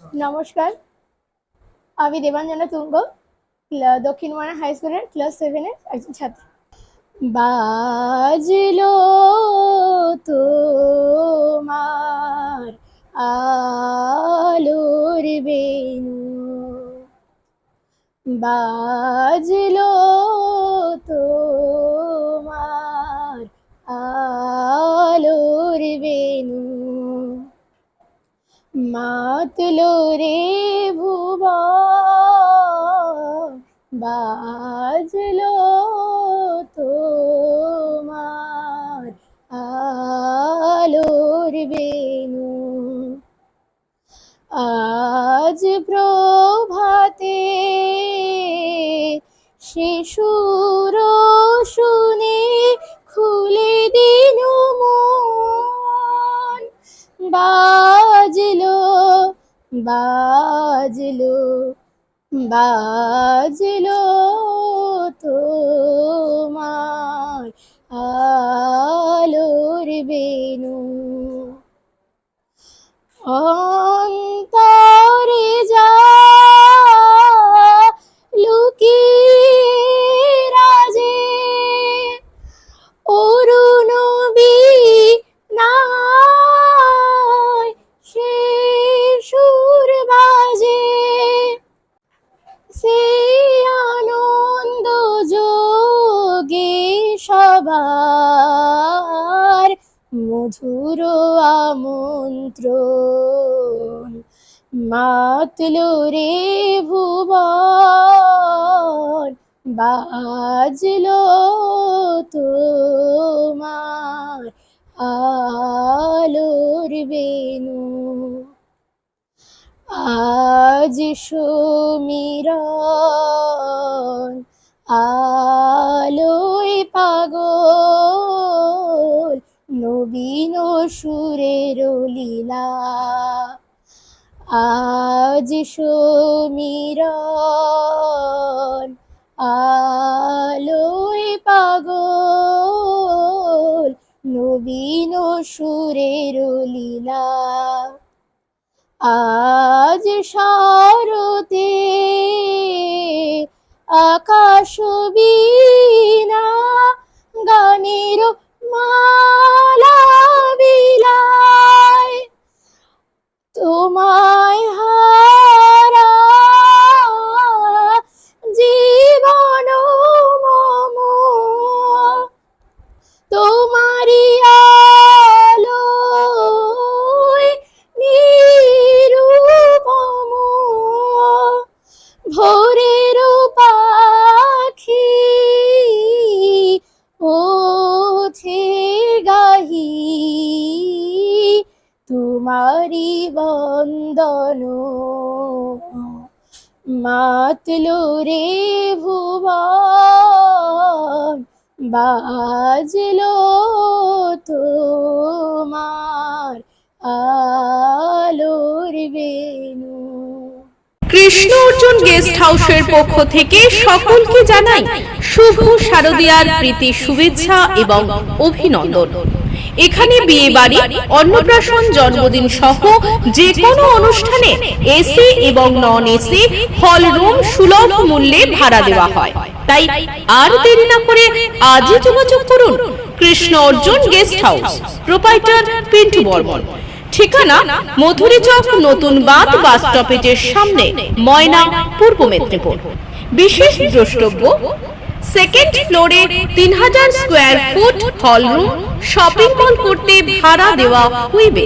নমস্কার। আমি দেবাঞ্জনা তুঙ্গ দক্ষিণ ময়না হাই স্কুলের ক্লাস সেভেনের একজন ছাত্র। বাজলো তোমার আলোর বেনু বাজলো তোমার মাতলো রে ভুব। বাজলো তোমার আলোর বেনু আজ প্রভাতে শিশুর শুনে খুলে দিনু মন। বাজলো বাজলো বাজলো তোমার আলোর বেনু অন্তরে যা মধুর আমন্ত্রণ মাতলো রে ভুবন বাজলো তোমার আলোর বেনু আজ সমীরণ আলোয় নবীন সুরের লীলা। আজ সমীরণ, আলোয় পাগল, নবীন সুরের লীলা। আজ শারতে আকাশ বীণা গানের মালা তোমারি আলোয় নিরূপম ভোরের পাখি ওঠে গাহি। তোমারি বন্দন মাতলো রে ভুবন। বাজলো তোমার আলোর বেনু কৃষ্ণ অর্জুন গেস্ট হাউসের পক্ষ থেকে সকলকে জানাই শুভ শারদীয়ার প্রীতি, শুভেচ্ছা এবং অভিনন্দন। এখানে বিয়ে বাড়ি অন্নপ্রাশন, জন্মদিন সহ যে কোনো অনুষ্ঠানে এসি এবং নন এসি হল রুম সুলভ মূল্যে ভাড়া দেওয়া হয়। তাই আর দেরি না করে আজই যোগাযোগ করুন। Krishna Arjun guest house proprietor Pintu Barman. ঠিকানা মধুরী চক নতুন বাঁধ বাস স্টপেজের সামনে, ময়না, পূর্ব মেদিনীপুর। বিশেষ দ্রষ্টব্য সেকেন্ড ফ্লোরে তিন হাজার square foot hall room shopping mall করতে ভাড়া দেওয়া হইবে।